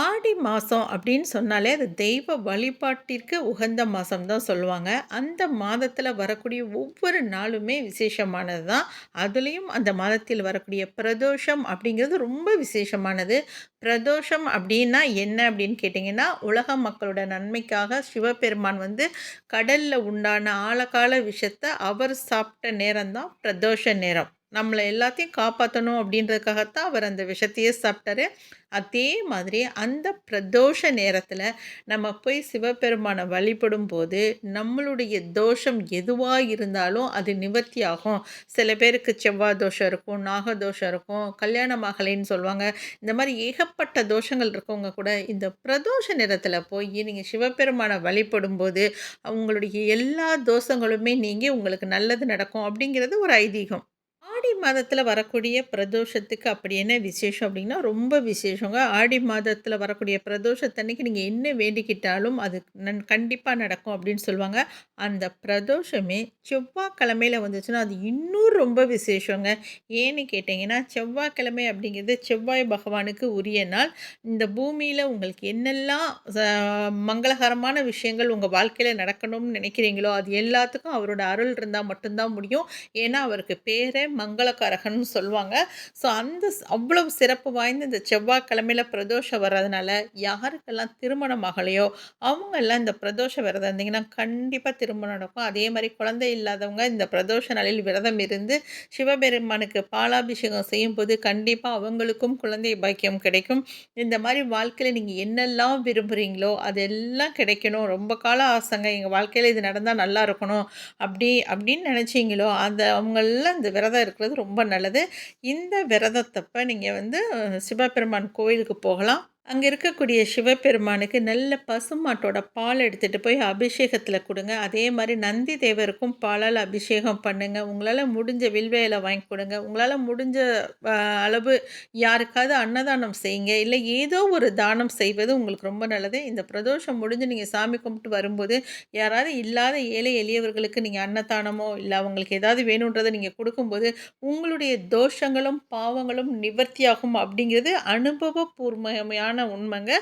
ஆடி மாதம் அப்படின்னு சொன்னாலே அது தெய்வ வழிபாட்டிற்கு உகந்த மாதம் தான் சொல்லுவாங்க. அந்த மாதத்தில் வரக்கூடிய ஒவ்வொரு நாளுமே விசேஷமானது தான். அதுலேயும் அந்த மாதத்தில் வரக்கூடிய பிரதோஷம் அப்படிங்கிறது ரொம்ப விசேஷமானது. பிரதோஷம் அப்படின்னா என்ன அப்படின்னு கேட்டிங்கன்னா உலக மக்களோட நன்மைக்காக சிவபெருமான் வந்து கடலில் உண்டான ஆழகால விஷத்தை அவர் சாப்பிட்ட நேரம்தான் பிரதோஷ நேரம். நம்மளை எல்லாத்தையும் காப்பாற்றணும் அப்படின்றதுக்காகத்தான் அவர் அந்த விஷத்தையே சாப்பிட்டாரு. அதே மாதிரி அந்த பிரதோஷ நேரத்தில் நம்ம போய் சிவபெருமானை வழிபடும் போது நம்மளுடைய தோஷம் எதுவாக இருந்தாலும் அது நிவர்த்தி ஆகும் சில பேருக்கு செவ்வாய் தோஷம் இருக்கும் நாக தோஷம் இருக்கும் கல்யாணம் ஆகலைன்னு சொல்லுவாங்க. இந்த மாதிரி ஏகப்பட்ட தோஷங்கள் இருக்கவங்க கூட இந்த பிரதோஷ நேரத்தில் போய் நீங்கள் சிவபெருமானை வழிபடும் போது அவங்களுடைய எல்லா தோஷங்களுமே நீங்கள் உங்களுக்கு நல்லது நடக்கும் அப்படிங்கிறது ஒரு ஐதீகம். மாதத்தில் வரக்கூடிய பிரதோஷத்துக்கு அப்படி என்ன விசேஷம் அப்படின்னா ரொம்ப விசேஷங்க. ஆடி மாதத்தில் வரக்கூடிய பிரதோஷத்தன்னைக்கு நீங்கள் என்ன வேண்டிக்கிட்டாலும் அது நன் கண்டிப்பாக நடக்கும் அப்படின்னு சொல்லுவாங்க. அந்த பிரதோஷமே செவ்வாய்க்கிழமையில் வந்துச்சுன்னா அது இன்னும் ரொம்ப விசேஷங்க. ஏன்னு கேட்டிங்கன்னா செவ்வாய்க்கிழமை அப்படிங்கிறது செவ்வாய் பகவானுக்கு உரிய நாள். இந்த பூமியில் உங்களுக்கு என்னெல்லாம் மங்களகரமான விஷயங்கள் உங்கள் வாழ்க்கையில் நடக்கணும்னு நினைக்கிறீங்களோ அது எல்லாத்துக்கும் அவரோட அருள் இருந்தால் மட்டும்தான் முடியும். ஏன்னா அவருக்கு பேரை மங்கள மங்களக்காரகன் சொல்லுவாங்க. ஸோ அந்த அவ்வளவு சிறப்பு வாய்ந்த இந்த செவ்வாய்க்கிழமையில் பிரதோஷம் வர்றதுனால யாருக்கெல்லாம் திருமணம் ஆகலையோ அவங்கெல்லாம் இந்த பிரதோஷ விரதம் இருந்தீங்கன்னா கண்டிப்பாக திருமணம் நடக்கும். அதே மாதிரி குழந்தை இல்லாதவங்க இந்த பிரதோஷ நாளில் விரதம் இருந்து சிவபெருமானுக்கு பாலாபிஷேகம் செய்யும்போது கண்டிப்பாக அவங்களுக்கும் குழந்தை பாக்கியம் கிடைக்கும். இந்த மாதிரி வாழ்க்கையில் நீங்கள் என்னெல்லாம் விரும்புகிறீங்களோ அதெல்லாம் கிடைக்கணும். ரொம்ப கால ஆசைங்க. எங்கள் வாழ்க்கையில் இது நடந்தால் நல்லா இருக்கணும். அப்படி அப்படின்னு நினச்சிங்களோ அந்த அவங்களெல்லாம் இந்த விரதம் இருக்கிறது ரொம்ப நல்லது. இந்த விரதத்தப்போ நீங்கள் வந்து சிவபெருமான் கோயிலுக்கு போகலாம். அங்கே இருக்கக்கூடிய சிவபெருமானுக்கு நல்ல பசுமாட்டோட பால் எடுத்துகிட்டு போய் அபிஷேகத்தில் கொடுங்க. அதே மாதிரி நந்தி தேவருக்கும் பாலால் அபிஷேகம் பண்ணுங்கள் உங்களால் முடிஞ்ச வில்வேலை வாங்கி கொடுங்க. உங்களால் முடிஞ்ச அளவு யாருக்காவது அன்னதானம் செய்யுங்க. இல்லை ஏதோ ஒரு தானம் செய்வது உங்களுக்கு ரொம்ப நல்லது. இந்த பிரதோஷம் முடிஞ்சு நீங்கள் சாமி கும்பிட்டு வரும்போது யாராவது இல்லாத ஏழை எளியவர்களுக்கு நீங்கள் அன்னதானமோ இல்லை அவங்களுக்கு ஏதாவது வேணுன்றதை நீங்கள் கொடுக்கும்போது உங்களுடைய தோஷங்களும் பாவங்களும் நிவர்த்தியாகும் அப்படிங்கிறது அனுபவபூர்வமான உண்மைங்க.